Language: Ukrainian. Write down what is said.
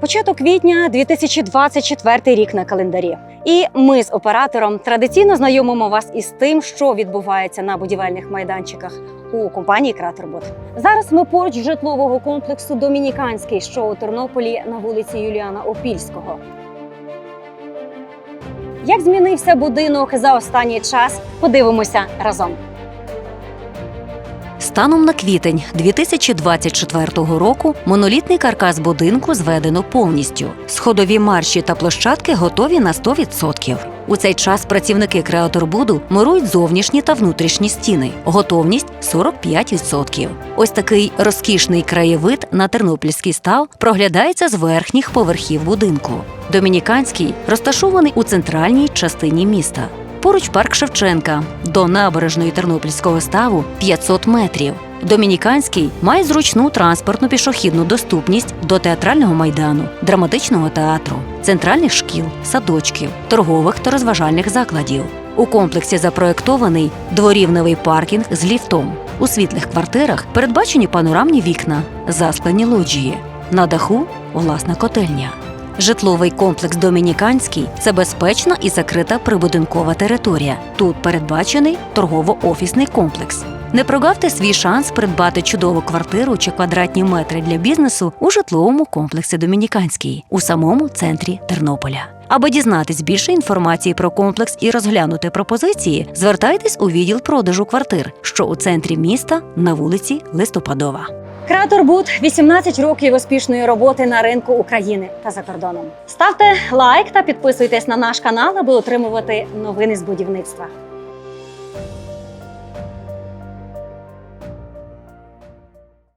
Початок квітня 2024 рік на календарі. І ми з оператором традиційно знайомимо вас із тим, що відбувається на будівельних майданчиках у компанії Кратербот. Зараз ми поруч житлового комплексу Домініканський, що у Тернополі на вулиці Юліана Опільського. Як змінився будинок за останній час? Подивимося разом. Станом на квітень 2024 року монолітний каркас будинку зведено повністю. Сходові марші та площадки готові на 100%. У цей час працівники Креаторбуду мурують зовнішні та внутрішні стіни. Готовність 45%. Ось такий розкішний краєвид на тернопільський став проглядається з верхніх поверхів будинку. Домініканський розташований у центральній частині міста. Поруч парк Шевченка до набережної Тернопільського ставу 500 метрів. Домініканський має зручну транспортну пішохідну доступність до театрального майдану, драматичного театру, центральних шкіл, садочків, торгових та розважальних закладів. У комплексі запроектований дворівневий паркінг з ліфтом. У світлих квартирах передбачені панорамні вікна, засклені лоджії. На даху власна котельня. Житловий комплекс Домініканський це безпечна і закрита прибудинкова територія. Тут передбачений торгово-офісний комплекс. Не прогавте свій шанс придбати чудову квартиру чи квадратні метри для бізнесу у житловому комплексі Домініканський у самому центрі Тернополя. Аби дізнатись більше інформації про комплекс і розглянути пропозиції, звертайтесь у відділ продажу квартир, що у центрі міста на вулиці Листопадова. Креатор Буд 18 років успішної роботи на ринку України та за кордоном. Ставте лайк та підписуйтесь на наш канал, аби отримувати новини з будівництва.